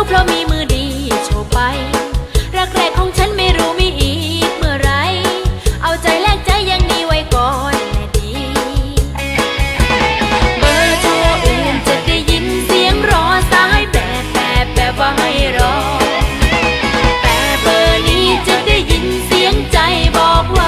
วเพราะมีมือดีโชว์ไป รักแรกของฉันไม่รู้มีอีกเมื่อไร เอาใจแลกใจอย่างนี้ไว้ก่อนแน่ดี เบอร์โทรอื่นจะได้ยินเสียงรอสายแบบแบบแบบว่าให้รอ แต่เบอร์นี้จะได้ยินเสียงใจบอกว่า